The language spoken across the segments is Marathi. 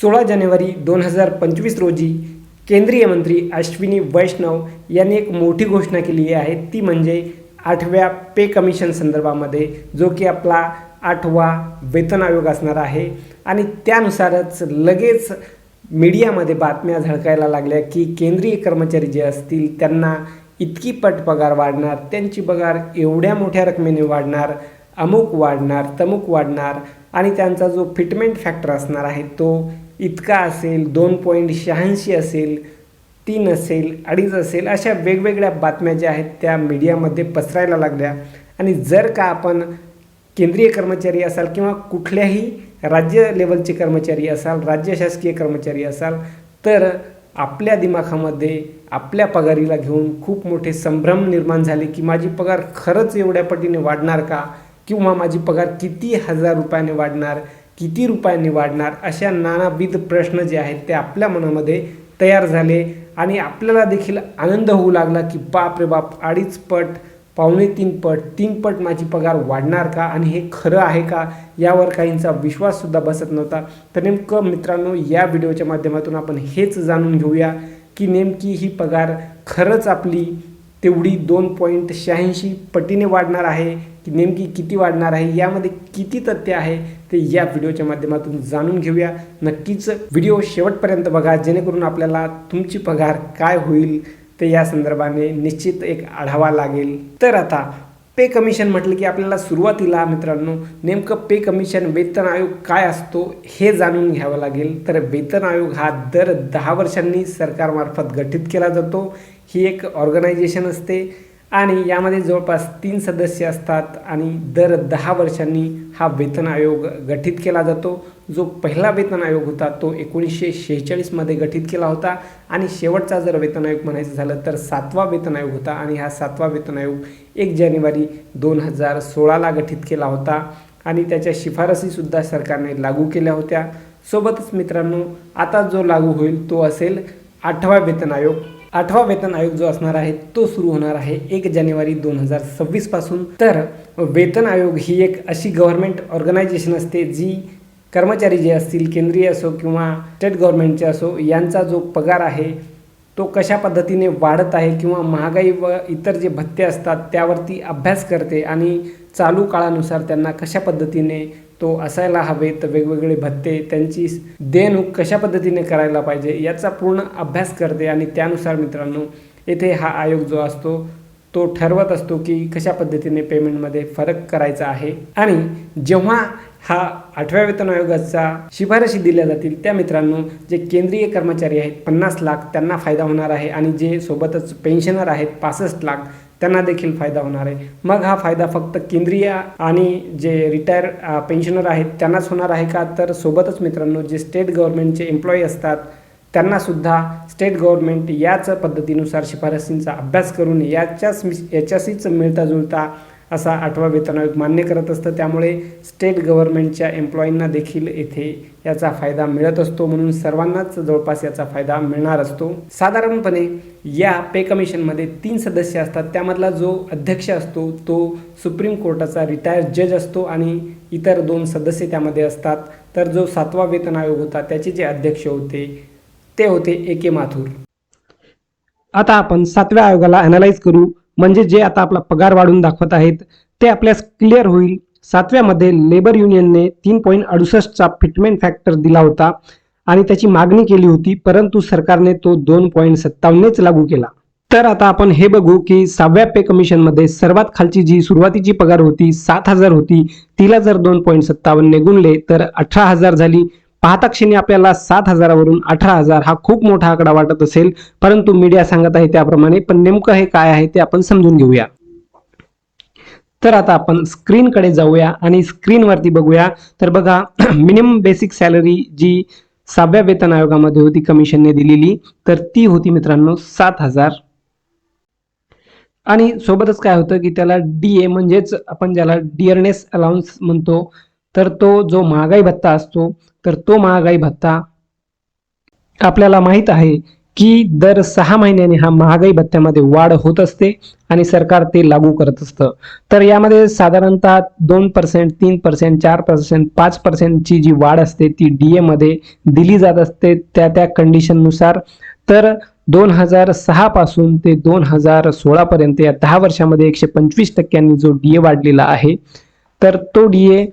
सोळा जानेवारी दोन हजार पंचवीस रोजी केंद्रीय मंत्री अश्विनी वैष्णव यांनी एक मोठी घोषणा केली आहे. ती म्हणजे आठव्या पे कमिशन संदर्भामध्ये जो की आपला आठवा वेतन आयोग असणार आहे. आणि त्यानुसारच लगेच मीडियामध्ये बातम्या झळकायला लागल्या की केंद्रीय कर्मचारी जे असतील त्यांना इतकी पट पगार वाढणार त्यांची पगार एवढ्या मोठ्या रकमेने वाढणार अमुक वाढणार तमुक वाढणार आणि त्यांचा जो फिटमेंट फॅक्टर असणार आहे तो इतका असेल दोन पॉईंट शहाऐंशी असेल तीन असेल अडीच असेल अशा वेगवेगळ्या बातम्या ज्या आहेत त्या मीडियामध्ये पसरायला लागल्या. आणि जर का आपण केंद्रीय कर्मचारी असाल किंवा कुठल्याही राज्य लेवलचे कर्मचारी असाल राज्य शासकीय कर्मचारी असाल तर आपल्या दिमाखामध्ये आपल्या पगारीला घेऊन खूप मोठे संभ्रम निर्माण झाले की माझी पगार खरंच एवढ्या पटीने वाढणार का? किंवा माझी पगार किती हजार रुपयाने वाढणार? किती रुपयांनी वाढणार अशा नानाविध प्रश्न जे आहेत ते आपल्या मनामध्ये तयार झाले आणि आपल्याला देखील आनंद होऊ लागला की बाप रे बाप अडीच पट पावणे तीन पट तीन पट माझी पगार वाढणार का आणि हे खरं आहे का यावर काहींचा विश्वाससुद्धा बसत नव्हता. तर नेमकं मित्रांनो या व्हिडिओच्या माध्यमातून आपण हेच जाणून घेऊया की नेमकी ही पगार खरंच आपली तेवढी दोन पॉईंट शहाऐंशी पटीने वाढणार आहे की नेमकी किती वाढणार आहे यामध्ये किती तथ्य आहे ते या व्हिडिओच्या माध्यमातून जाणून घेऊया. नक्कीच व्हिडिओ शेवटपर्यंत बघा जेणेकरून आपल्याला तुमची पगार काय होईल ते या संदर्भाने निश्चित एक आढावा लागेल. तर आता पे कमिशन म्हटलं की आपल्याला सुरुवातीला मित्रांनो नेमकं पे कमिशन वेतन आयोग काय असतो हे जाणून घ्यावं लागेल. तर वेतन आयोग हा दर दहा वर्षांनी सरकारमार्फत गठीत केला जातो. ही एक ऑर्गनायझेशन असते. आणि यामध्ये जवळपास तीन सदस्य असतात आणि दर दहा वर्षांनी हा वेतन आयोग गठीत केला जातो. जो पहिला वेतन आयोग होता तो एकोणीसशे शेहेचाळीसमध्ये गठीत केला होता. आणि शेवटचा जर वेतन आयोग म्हणायचं झालं तर सातवा वेतन आयोग होता. आणि हा सातवा वेतन आयोग एक जानेवारी दोन हजार सोळाला गठीत केला होता. आणि त्याच्या शिफारसीसुद्धा सरकारने लागू केल्या होत्या. सोबतच मित्रांनो आता जो लागू होईल तो असेल आठवा वेतन आयोग. आठवा वेतन आयोग जो असणार आहे तो सुरू होणार आहे एक जानेवारी दोन हजार सव्वीसपासून. तर वेतन आयोग ही एक अशी गव्हर्नमेंट ऑर्गनायझेशन असते जी कर्मचारी जे असतील केंद्रीय असो किंवा स्टेट गव्हर्नमेंटचे असो यांचा जो पगार आहे तो कशा पद्धतीने वाढत आहे किंवा महागाई व इतर जे भत्ते असतात त्यावरती अभ्यास करते आणि चालू काळानुसार त्यांना कशा पद्धतीने तो असायला हवेत वेगवेगळे भत्ते त्यांची देणूक कशा पद्धतीने करायला पाहिजे याचा पूर्ण अभ्यास करते आणि त्यानुसार मित्रांनो येथे हा आयोग जो असतो तो ठरवत असतो की कशा पद्धतीने पेमेंटमध्ये फरक करायचा आहे. आणि जेव्हा हा आठव्या वेतन आयोगाचा शिफारशी दिल्या जातील त्या मित्रांनो जे केंद्रीय कर्मचारी आहेत पन्नास लाख त्यांना फायदा होणार आहे आणि जे सोबतच पेन्शनर आहेत पासष्ट लाख त्यांना देखील फायदा होणार आहे. मग हा फायदा फक्त केंद्रीय आणि जे रिटायर पेन्शनर आहेत त्यांनाच होणार आहे का? तर सोबतच मित्रांनो जे स्टेट गव्हर्नमेंटचे एम्प्लॉई असतात त्यांनासुद्धा स्टेट गव्हर्नमेंट याच पद्धतीनुसार शिफारसींचा अभ्यास करून याच्याच याच्याशीच मिळता जुळता असा आठवा वेतन आयोग मान्य करत असतं. त्यामुळे स्टेट गव्हर्नमेंटच्या एम्प्लॉईंना देखील येथे याचा फायदा मिळत असतो. म्हणून सर्वांनाच जवळपास याचा फायदा मिळणार असतो. साधारणपणे या पे कमिशनमध्ये तीन सदस्य असतात. त्यामधला जो अध्यक्ष असतो तो सुप्रीम कोर्टाचा रिटायर्ड जज असतो आणि इतर दोन सदस्य त्यामध्ये असतात. तर जो सातवा वेतन आयोग होता त्याचे जे अध्यक्ष होते ते होते ए के माथुर. आता आपण सातव्या आयोगाला अनालाइज करू. म्हणजे जे आता आपला पगार वाढून दाखवत आहेत ते आपल्यास क्लिअर होईल. सातव्यामध्ये लेबर युनियनने तीन पॉईंट अडुसष्टचा फिटमेंट फॅक्टर दिला होता आणि त्याची मागणी केली होती परंतु सरकारने तो दोन पॉईंट सत्तावन्नच लागू केला. तर आता आपण हे बघू की सहाव्या पे कमिशनमध्ये सर्वात खालची जी सुरुवातीची पगार होती सात हजार होती तिला जर दोन पॉईंट सत्तावन्न गुणले तर अठरा हजार झाली. पाहता क्षणी आपल्याला सात हजारावरून अठरा हजार हा खूप मोठा आकडा वाटत असेल. परंतु मीडिया सांगत आहे त्याप्रमाणे पण नेमकं हे काय आहे ते आपण समजून घेऊया. तर आता आपण स्क्रीनकडे जाऊया आणि स्क्रीनवरती बघूया. तर बघा मिनिमम बेसिक सॅलरी जी सहाव्या वेतन आयोगामध्ये होती कमिशनने दिलेली तर ती होती मित्रांनो सात हजार. आणि सोबतच काय होतं की त्याला डी ए म्हणजेच आपण ज्याला डिअरनेस अलाउन्स म्हणतो तर तो जो महागाई भत्ता असतो तर तो महागाई भत्ता आपल्याला माहीत आहे की दर सहा महिन्याने हा महागाई भत्त्यामध्ये वाढ होत असते आणि सरकार ते लागू करत असतं. तर यामध्ये साधारणतः दोन पर्सेंट तीन पर्सेंट चार पर्सेंट पाच पर्सेंटची जी वाढ असते ती डी एमध्ये दिली जात असते त्या त्या कंडिशननुसार तर दोन हजार सहा पासून ते दोन हजार सोळापर्यंत या दहा वर्षामध्ये एकशे पंचवीस टक्क्यांनी जो डी ए वाढलेला आहे तर तो डी ए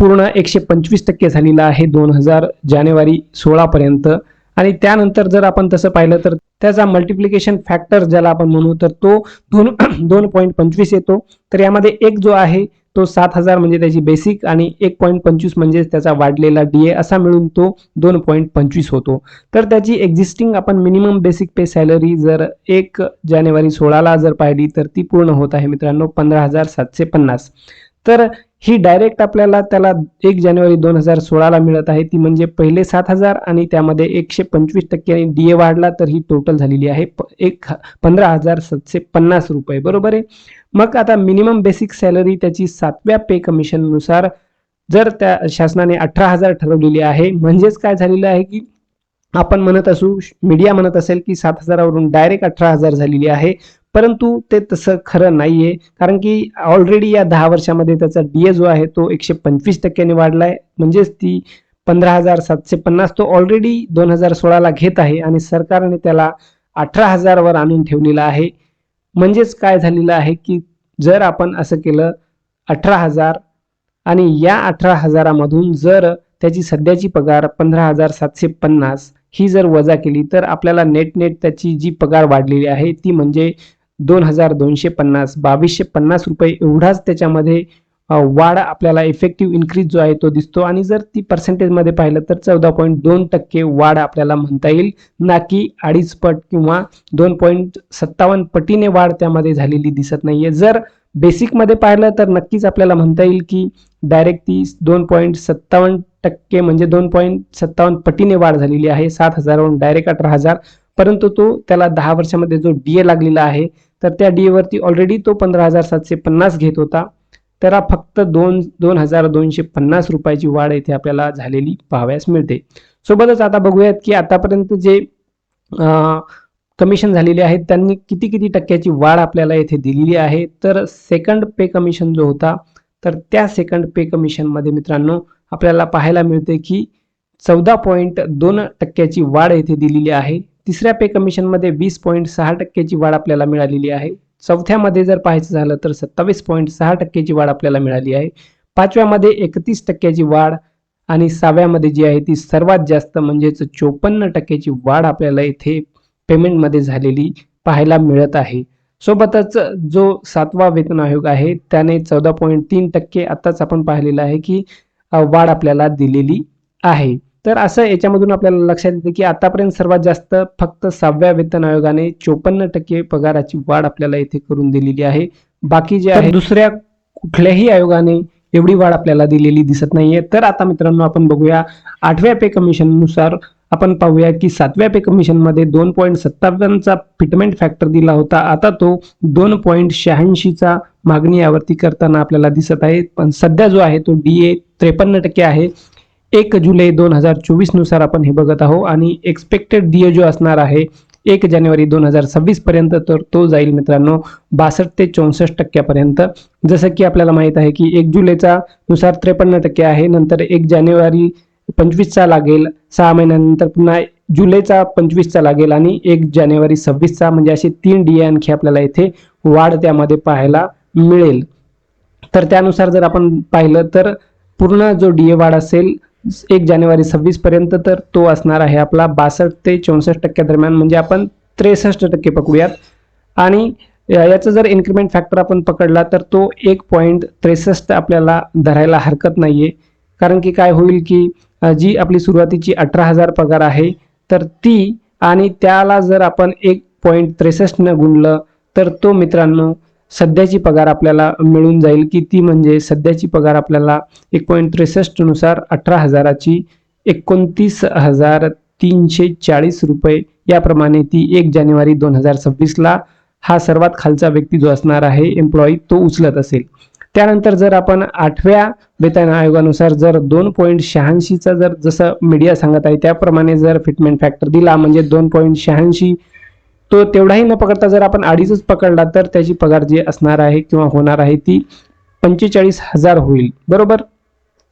पूर्ण एकशे पंचवीस टक्के झालेला आहे दोन हजार जानेवारी सोळापर्यंत. आणि त्यानंतर जर आपण तसं पाहिलं तर त्याचा मल्टिप्लिकेशन फॅक्टर ज्याला आपण म्हणू तर तो दोन दोन पॉईंट पंचवीस येतो. तर यामध्ये एक जो आहे तो सात हजार म्हणजे त्याची बेसिक आणि एक पॉईंट पंचवीस म्हणजे त्याचा वाढलेला डी ए असा मिळून तो दोन पॉईंट पंचवीस होतो. तर त्याची एक्झिस्टिंग आपण मिनिमम बेसिक पे सॅलरी जर एक जानेवारी सोळाला जर पाहिली तर ती पूर्ण होत आहे मित्रांनो पंधरा हजार सातशे पन्नास. तर ही डायरेक्ट आपल्याला त्याला एक जानेवारी दोन हजार सोळाला मिळत आहे. ती म्हणजे पहिले सात हजार आणि त्यामध्ये एकशे पंचवीस टक्क्यांनी डी ए वाढला तर ही टोटल झालेली आहे प- एक पंधरा हजार सातशे पन्नास रुपये. बरोबर आहे? मग आता मिनिमम बेसिक सॅलरी त्याची सातव्या पे कमिशननुसार जर त्या शासनाने अठरा हजार ठरवलेली आहे म्हणजेच काय झालेलं आहे की आपण म्हणत असू मीडिया म्हणत असेल की सात हजारावरून डायरेक्ट अठरा हजार झालेली आहे. परंतु ते तसं खरं नाहीये. कारण की ऑलरेडी या दहा वर्षामध्ये त्याचा डी जो आहे तो एकशे पंचवीस टक्क्यांनी वाढलाय. म्हणजेच ती पंधरा हजार सातशे पन्नास तो ऑलरेडी दोन हजार सोळाला घेत आहे आणि सरकारने त्याला अठरा हजारवर आणून ठेवलेला आहे. म्हणजेच काय झालेलं आहे की जर आपण असं केलं अठरा हजार आणि या अठरा हजारामधून जर त्याची सध्याची पगार पंधरा हजार सातशे पन्नास ही जर वजा केली तर आपल्याला नेट नेट त्याची जी पगार वाढलेली आहे ती म्हणजे दोन हजार दोनशे पन्नास बावीसशे पन्नास रुपये एवढाच त्याच्यामध्ये वाढ आपल्याला इफेक्टिव्ह इन्क्रीज जो आहे तो दिसतो. आणि जर ती पर्सेंटेजमध्ये पाहिलं तर चौदा पॉईंट दोन टक्के वाढ आपल्याला म्हणता येईल. ना की अडीच पट किंवा दोन पॉईंट सत्तावन्न पटीने वाढ त्यामध्ये झालेली दिसत नाहीये. जर बेसिकमध्ये पाहिलं तर नक्कीच आपल्याला म्हणता येईल की डायरेक्ट ती दोन पॉईंट सत्तावन्न टक्के म्हणजे दोन पॉईंट सत्तावन्न पटीने वाढ झालेली आहे. सात हजारवरून डायरेक्ट अठरा हजार. परंतु तो त्याला दहा वर्षामध्ये जो डी ए लागलेला आहे तर त्या डी वरती ऑलरेडी तो पंधरा हजार सातशे पन्नास घेत होता. त्याला फक्त दोन दोन हजार दोनशे पन्नास रुपयाची वाढ येथे आपल्याला झालेली पाहावयास मिळते. सोबतच आता बघूयात की आतापर्यंत जे कमिशन झालेले आहेत त्यांनी किती किती टक्क्याची वाढ आपल्याला येथे दिलेली आहे. तर सेकंड पे कमिशन जो होता तर त्या सेकंड पे कमिशनमध्ये मित्रांनो आपल्याला पाहायला मिळते की चौदा पॉईंट दोन टक्क्याची वाढ येथे दिलेली आहे. तिसऱ्या पे कमिशनमध्ये वीस पॉईंट सहा टक्क्याची वाढ आपल्याला मिळालेली आहे. चौथ्यामध्ये जर पाहायचं झालं तर सत्तावीस पॉईंट सहा टक्क्याची वाढ आपल्याला मिळाली आहे. पाचव्यामध्ये एकतीस टक्क्याची वाढ आणि सहाव्यामध्ये जी आहे ती सर्वात जास्त म्हणजेच चोपन्न टक्क्याची वाढ आपल्याला इथे पेमेंटमध्ये झालेली पाहायला मिळत आहे. सोबतच जो सातवा वेतन आयोग आहे त्याने चौदा पॉईंट तीन टक्के आत्ताच आपण पाहिलेलं आहे की वाढ आपल्याला दिलेली आहे. तर असं याच्यामधून आपल्याला लक्षात येते की आतापर्यंत सर्वात जास्त फक्त सहाव्या वेतन आयोगाने चोपन्न टक्के पगाराची वाढ आपल्याला इथे करून दिलेली आहे. बाकी जे आहे दुसऱ्या कुठल्याही आयोगाने एवढी वाढ आपल्याला दिलेली दिसत नाहीये. तर आता मित्रांनो आपण बघूया आठव्या पे कमिशननुसार आपण पाहूया की सातव्या पे कमिशनमध्ये दोन पॉईंट सत्तावन्नचा फिटमेंट फॅक्टर दिला होता. आता तो दोन पॉईंट शहाऐंशीचा मागणी यावरती करताना आपल्याला दिसत आहे. पण सध्या जो आहे तो डी ए त्रेपन्न टक्के आहे. एक जुलै दोन हजार चोवीसनुसार आपण हे बघत आहोत आणि एक्सपेक्टेड डी ए जो असणार आहे एक जानेवारी दोन हजार सव्वीस पर्यंत तर तो जाईल मित्रांनो बासष्ट ते चौसष्ट टक्क्यापर्यंत. जसं की आपल्याला माहीत आहे की एक जुलैचा नुसार त्रेपन्न टक्के आहे नंतर एक जानेवारी पंचवीसचा लागेल सहा महिन्यानंतर पुन्हा जुलैचा पंचवीसचा लागेल आणि एक जानेवारी सव्वीसचा म्हणजे असे तीन डी आणखी आपल्याला इथे वाढ त्यामध्ये पाहायला मिळेल. तर त्यानुसार जर आपण पाहिलं तर पूर्ण जो डी ए वाढ असेल एक जानेवारी सव्वीसपर्यंत तर तो असणार आहे आपला बासष्ट ते चौसष्ट टक्क्या दरम्यान. म्हणजे आपण त्रेसष्ट टक्के पकडूयात. आणि याचा जर इन्क्रिमेंट फॅक्टर आपण पकडला तर तो एक पॉईंट त्रेसष्ट आपल्याला धरायला हरकत नाही आहे कारण की काय होईल की जी आपली सुरुवातीची अठरा हजार पगार आहे तर ती आणि त्याला जर आपण एक पॉईंट त्रेसष्टनं गुणलं तर तो मित्रांनो सध्याची पगार आपल्याला मिळून जाईल. की ती म्हणजे सध्याची पगार आपल्याला एक पॉईंट त्रेसष्टनुसार अठरा हजाराची एकोणतीस हजार तीनशे चाळीस रुपये याप्रमाणे ती एक जानेवारी दोन हजार सव्वीसला हा सर्वात खालचा व्यक्ती जो असणार आहे एम्प्लॉई तो उचलत असेल. त्यानंतर जर आपण आठव्या वेतन आयोगानुसार जर दोन पॉईंट शहाऐंशीचा जर जसं मीडिया सांगत आहे त्याप्रमाणे जर फिटमेंट फॅक्टर दिला म्हणजे दोन पॉईंट शहाऐंशी तो तेवढाही न पकडता जर आपण अडीचच पकडला तर त्याची पगार जी असणार आहे किंवा होणार आहे ती पंचेचाळीस हजार होईल. बरोबर?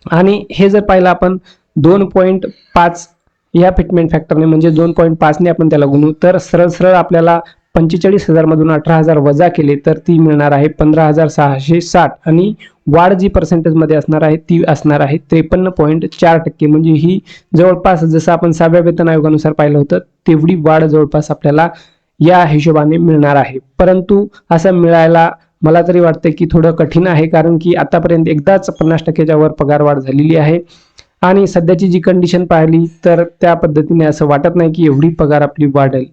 आणि हे जर पाहिलं आपण दोन पॉईंट पाच या फिटमेंट फॅक्टरने म्हणजे दोन पॉईंट पाचने आपण त्याला गुणू तर सरळ सरळ आपल्याला पंचेचाळीस हजारमधून अठरा हजार वजा केले तर ती मिळणार आहे पंधरा हजार सहाशे साठ. आणि वाढ जी पर्सेंटेजमध्ये असणार आहे ती असणार आहे त्रेपन्न पॉईंट चार टक्के. म्हणजे ही जवळपास जसं आपण सहाव्या वेतन आयोगानुसार पाहिलं होतं तेवढी वाढ जवळपास आपल्याला या हिशोबाने मिळणार आहे. परंतु असं मिळायला मला तरी वाटतं की थोडं कठीण आहे कारण की आतापर्यंत एकदाच पन्नास टक्क्याच्या वर पगार वाढ झालेली आहे. आणि सध्याची जी कंडिशन पाहिली तर त्या पद्धतीने असं वाटत नाही की एवढी पगार आपली वाढेल.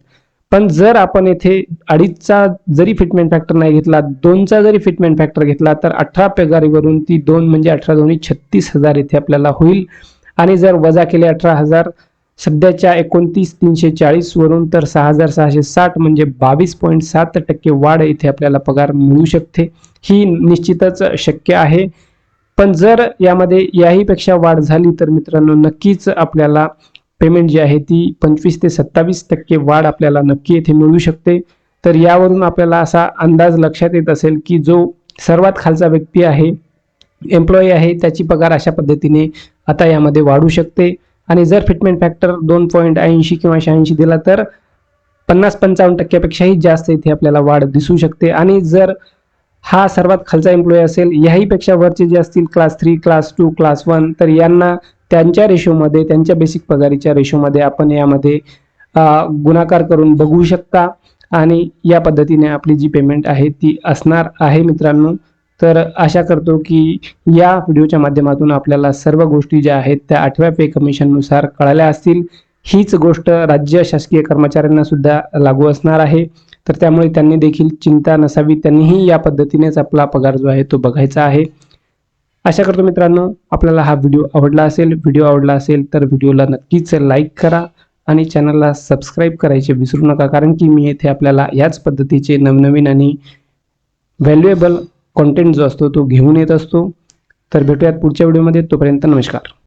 पण जर आपण येथे अडीचचा जरी फिटमेंट फॅक्टर नाही घेतला दोनचा जरी फिटमेंट फॅक्टर घेतला तर अठरा पगारीवरून ती दोन म्हणजे अठरा दोन्ही छत्तीस हजार येथे आपल्याला होईल. आणि जर वजा केले अठरा हजार सध्याच्या एकोणतीस तीनशे चाळीसवरून तर सहा हजार सहाशे साठ म्हणजे बावीस पॉईंट सात टक्के वाढ इथे आपल्याला पगार मिळू शकते. ही निश्चितच शक्य आहे. पण जर यामध्ये याहीपेक्षा वाढ झाली तर मित्रांनो नक्कीच आपल्याला पेमेंट जी आहे ती पंचवीस ते सत्तावीस टक्के वाढ आपल्याला नक्की येथे मिळू शकते. तर यावरून आपल्याला असा अंदाज लक्षात येत असेल की जो सर्वात खालचा व्यक्ती आहे एम्प्लॉई आहे त्याची पगार अशा पद्धतीने आता यामध्ये वाढू शकते. आणि जर फिटमेंट फॅक्टर दोन पॉईंट ऐंशी किंवा शहाऐंशी दिला तर पन्नास पंचावन्न टक्क्यापेक्षाही जास्त इथे आपल्याला वाढ दिसू शकते. आणि जर हा सर्वात खालचा एम्प्लॉई असेल याहीपेक्षा वरचे जे असतील class three class two class one तर यांना त्यांच्या रेशोमध्ये त्यांच्या बेसिक पगारीच्या रेशोमध्ये आपण यामध्ये गुणाकार करून बघू शकता. आणि या पद्धतीने आपली जी पेमेंट आहे ती असणार आहे मित्रांनो. तर आशा करतो की या व्हिडिओच्या माध्यमातून आपल्याला सर्व गोष्टी ज्या आहेत त्या आठव्या पे कमिशननुसार कळाल्या असतील. हीच गोष्ट राज्य शासकीय कर्मचाऱ्यांना सुद्धा लागू असणार आहे. तर त्यामुळे त्यांनी देखील चिंता नसावी. त्यांनीही या पद्धतीनेच आपला पगार जो आहे तो बघायचा आहे. आशा करतो मित्रांनो आपल्याला हा व्हिडिओ आवडला असेल. व्हिडिओ आवडला असेल तर व्हिडिओला नक्कीच लाईक करा आणि चॅनलला सबस्क्राईब करायचे विसरू नका. कारण की मी येथे आपल्याला याच पद्धतीचे नवनवीन आणि व्हॅल्युएबल कॉन्टेंट जो असतो तो घेऊन येत असतो. तर भेटूयात पुढच्या व्हिडिओमध्ये तोपर्यंत नमस्कार.